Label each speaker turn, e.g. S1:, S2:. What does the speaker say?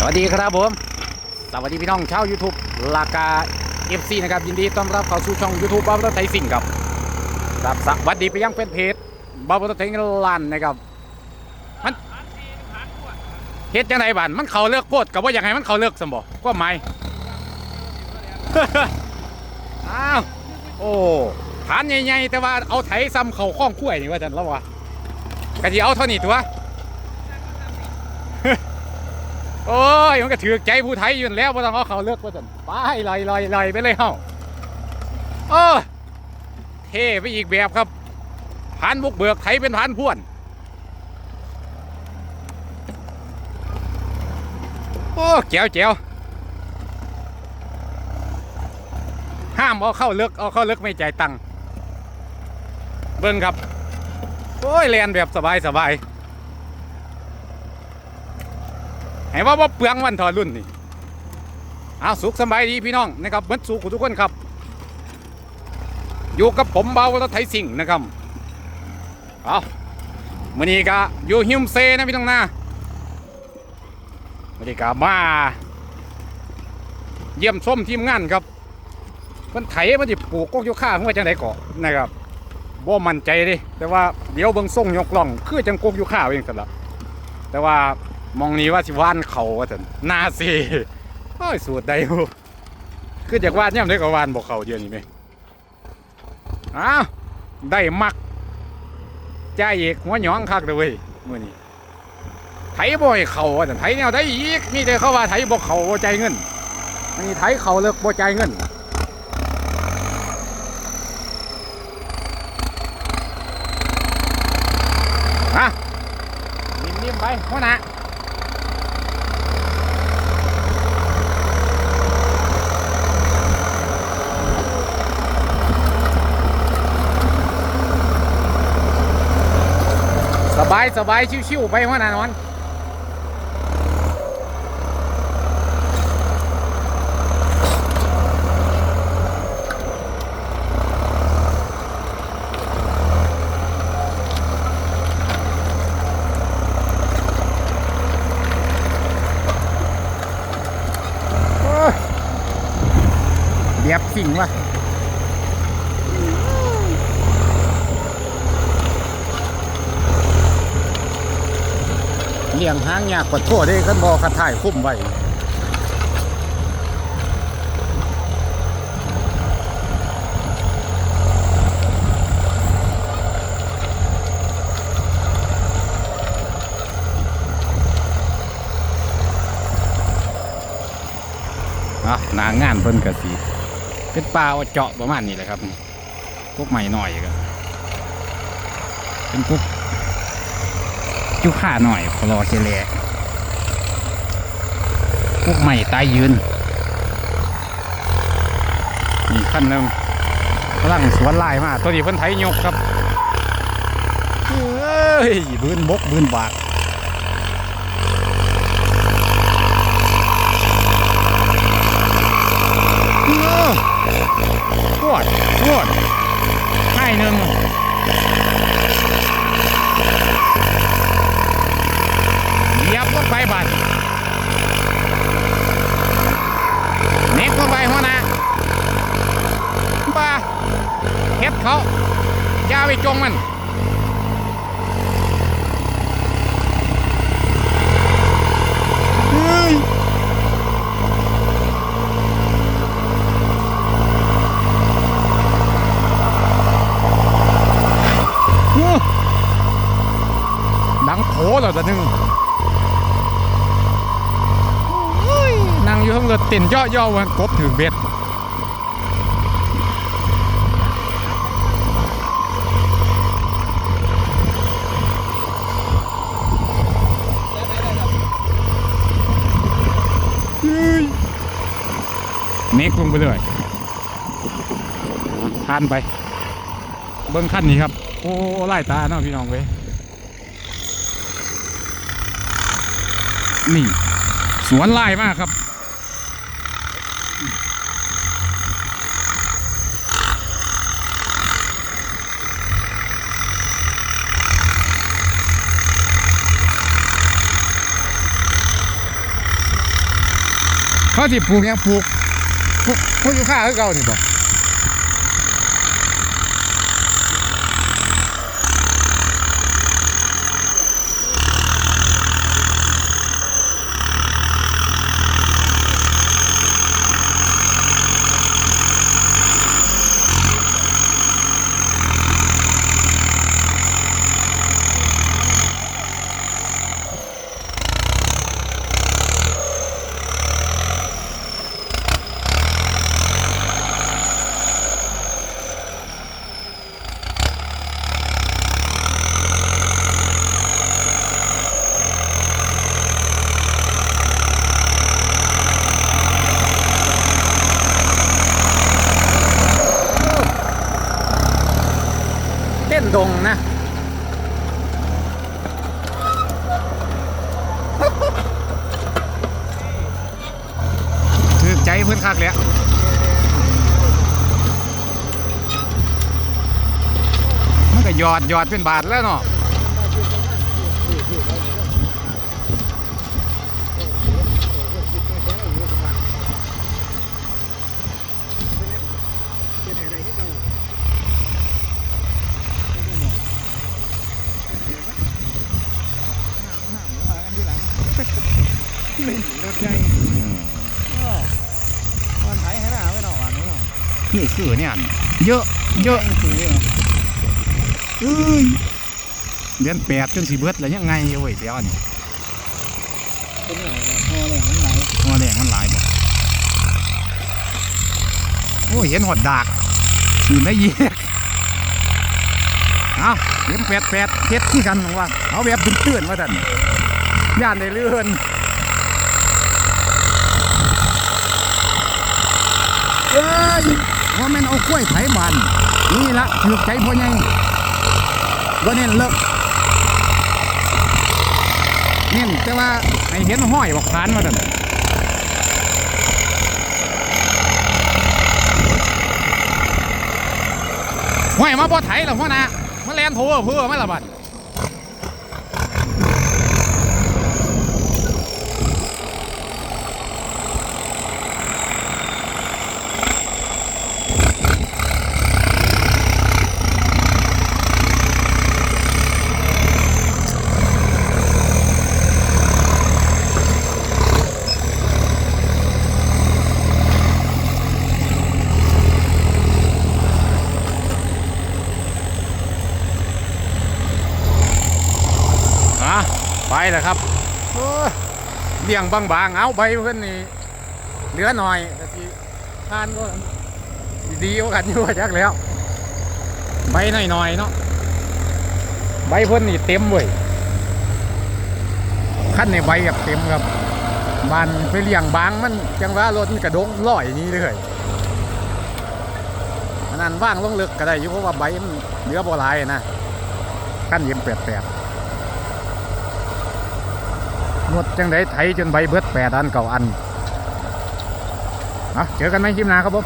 S1: สวัสดีครับผม สวัสดีพี่น้องชาว YouTube ลากา FC นะครับ ยินดีต้อนรับเข้าสู่ช่อง YouTube บ้าบอไทยสิ่งครับครับสวัสดีไปยังเป็นเพจบ้าบอไทยลันนะครับ มันเฮ็ดจังไดบ้านมันเขาเลิกโพดกับว่าอย่ากให้มันเขาเลิกสมบ่ก็ไม่อ้าวโอ้ฐานใหญ่ๆแต่ว่าเอาไถซ้ำเขาข้องคุ้ยนี่ว่าจันแล้ววะกะสิเอาเท่านี้ตัว โอ้ยมันก็ถือใจผู้ไทยอยู่แล้วว่าต้องเอาเขาเลือกว่าสันไปลอยลอยลอยไปเลยเฮ้าโอ้เท่ไปอีกแบบครับผานบุกเบิกไทยเป็นผานพ่วน โอ้แจ๋วแจ๋วห้ามเอาเข้าเลือกเอาเข้าเลือกไม่จ่ายตังค์เบิ้งครับ โอ้ยแลนแบบสบายสบาย ให้ว่าว่าเปลืองวันถอดรุ่นนี่เอาสุขสบายดีพี่น้องนะครับเหมือนสุขทุกคนครับ อยู่กับผมเบารถไถสิ่งนะครับเอามื่อนี้ก็อยู่ฮิมเซนะพี่น้องนะมื่อนี้ก็มาเยี่ยมชมทีมงานครับมันไถมันจะปลูกกกยูค่าเพื่อจังไดเกาะนะครับบ่มั่นใจเดิแต่ว่าเดี๋ยวเบิ่งส่งยกล่อง คือจังกกยูค่าเองสันละแต่ว่า มองนี้ว่าสิว่านเขาว่าสันนาสิโอ้ยสูตรใดอยู่คือจากว่านย่ำได้กับว่านบอกเขาเดียวนี้ไหมอ้าวได้มักจ่ายเอกหัวหยองคักเลยเว้ยมื่อนี้ไถบ่อยเขาว่านไถแนวได้อีกมีแต่เขาว่าไถบอกเขาบ่ใจเงินอันนี้ไถเขาเลิกบ่ใจเงินอะนิ่มๆไปหัวหน้า บายสบายชิวๆไปหัวหน้านอนโอ้ยเบียบสิ่งว่ะ เลี้ยงหางยากกว่าทั่วได้กันบอกระถ่ายคุ้มไว้อะนางงานเพิ่นกะสีเป็นปลาเอาเจาะประมาณนี้แหละครับพวกใหม่หน่อยก็เป็นพวก จุข่าหน่อยพอรอเจเลพวกใหม่ตายยืนนี่ขั้นหนึงกำลังสวนลายมาตัวนี้เพิ่นไทยยกครับเอ้ยบืนบกบืนบากปวดปวดให้หนึ่ง ยับลงไปบัดเน็กลงไปหัวหน้าป้าเฮ็ดเขาอย่าไปจงมันเฮ้ยโอ้ดังโผแล้วตัวหนึง นั่งอยู่ข้างเติ่นย่อย่อๆวันกบถือเบ็ดเฮ้ยเมกลงไปเลยทานไป เบิ้งขั้นนี้ครับ โอ้ไล่ตาเนาะพี่น้องเว้ยนี่ สวนไล่มากครับ สิปลูกหยังปลูกปลูกปลูกอยู่ข้าคือเก่านี่บ่เต้ นดงนะถือใจเพื่อนคักแล้วมันก็หยอดหยอดเป็นบาทแล้วเนาะ มันไทยแคือนเนาะคือเนี่ยเยอะเยอะเอ้ยเดือนแปดจนสีเบิดแล้วยังไงเว้ยเดี๋ยวนี่หัวแดงมันหลายบ่โอ้ยเห็นหอดดากสูนได้เยียกเอาเห็นแปดแปดเฮ็ดที่กันว่าเอาแบบตื่นๆว่าท่านย่านได้เลื่อน เอ้ยว่าแม่นเอากล้วยไถบานนี่ละถือใจพ่อใหญ่ว่าเน้นเลิกเน้นแต่ว่าให้เห็นห้อยบอกขานมาแต่นห้อยมาบ่ไถหรอพ่อนะมาแลนโถเพื่อมาละบัดอะ ไปแล้วครับเลี้ยงบางๆเอาใบเพื่อนนี่เหลือหน่อยแต่ที่ทานก็ดีกว่ากันอยู่ว่าจักแล้ว ใบหน่อยๆเนาะใบเพิ่อนนี่เต็มเว้ยขั้นในใบกับเต็มครับมันไปเลี้ยงบางมันจังว่ารถมันกระดงลอยอยนี้เลยอันนั้นว่างลงเลึกก็ได้อยู่เพราะว่าใบมันเหลือบ่หลายนะขั้นเย็มแปดแปด หมดจังไดไถจนใบเบิดแปดอันเก่าอันอะเจอกันไหมคลิปหน้าครับผม